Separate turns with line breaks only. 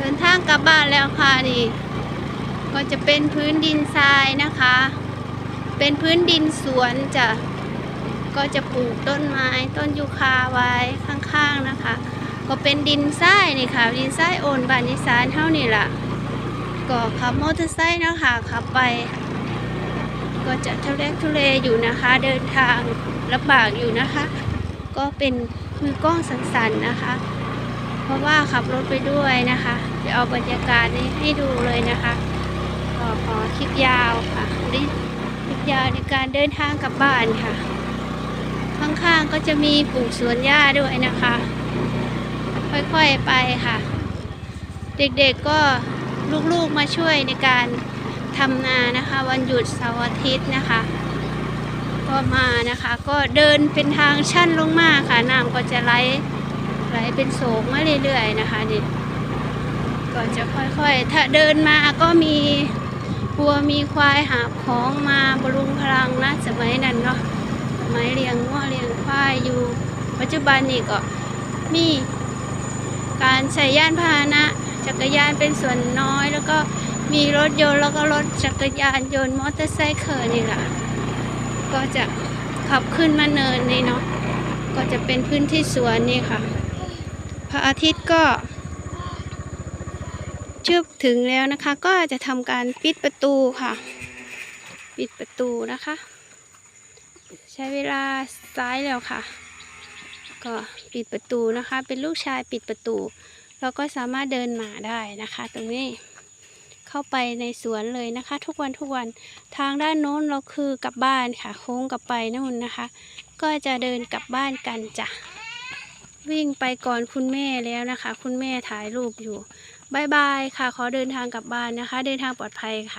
เดินทางกลับบ้านแล้วค่ะนี่ก็จะเป็นพื้นดินทรายนะคะ เป็นพื้นดินสวนจะก็จะปลูกต้นไม้ต้นยูคาไว้ข้างๆนะคะ ก็เป็นดินทรายนี่ค่ะ ดินทรายโอนบานอีสานเท่านี่ล่ะ ก็ขับมอเตอร์ไซค์นะคะขับไป ก็จะทุเรศทุเลอยู่นะคะ เดินทางลำบากอยู่นะคะ ก็เป็นมือกล้องสันๆนะคะ ราะว่าขับรถไปด้วยนะคะ จะเอาบรรยากาศนี้ให้ดูเลยนะคะก็ขอคลิปยาวค่ะคลิปยาวในการเดินทางกลับบ้านค่ะ ข้างๆก็จะมีปลูกสวนหญ้าด้วยนะคะ ค่อยๆไปค่ะ เด็กๆก็ลูกๆมาช่วยในการทำนานะคะ วันหยุดเสาร์อาทิตย์นะคะ ก็มานะคะ ก็เดินเป็นทางชั่นลงมาค่ะน้ำก็จะไหล ไหลเป็นโศกมาเรื่อยๆนะคะนี่ก็จะค่อยๆ ถ้าเดินมาก็มีวัวมีควายหาของมาบรุงพลังนะสมัยนั้นเนาะสมัยเลี้ยงวัวเลี้ยงควายอยู่ ปัจจุบันนี่ก็มีการใช้ยานพาหนะ จักรยานเป็นส่วนน้อยแล้วก็มีรถยนต์แล้วก็รถจักรยานยนต์มอเตอร์ไซค์นี่แหละก็จะขับขึ้นมาเนินนี่เนาะก็จะเป็นพื้นที่สวนนี่ค่ะ พระอาทิตย์ก็ชืบถึงแล้วนะคะ ก็จะทำการปิดประตูค่ะ ปิดประตูนะคะ ใช้เวลาซ้ายแล้วค่ะ ก็ปิดประตูนะคะ เป็นลูกชายปิดประตู เราก็สามารถเดินหมาได้นะคะ ตรงนี้เข้าไปในสวนเลยนะคะ ทุกวันทุกวันทางด้านโน้นเราคือกลับบ้านค่ะ โค้งกลับไปนู่นนะคะ ก็จะเดินกลับบ้านกันจ้ะ วิ่งไปก่อนคุณแม่แล้วนะคะ คุณแม่ถ่ายรูปอยู่บายบายค่ะ ขอเดินทางกลับบ้านนะคะ เดินทางปลอดภัยค่ะ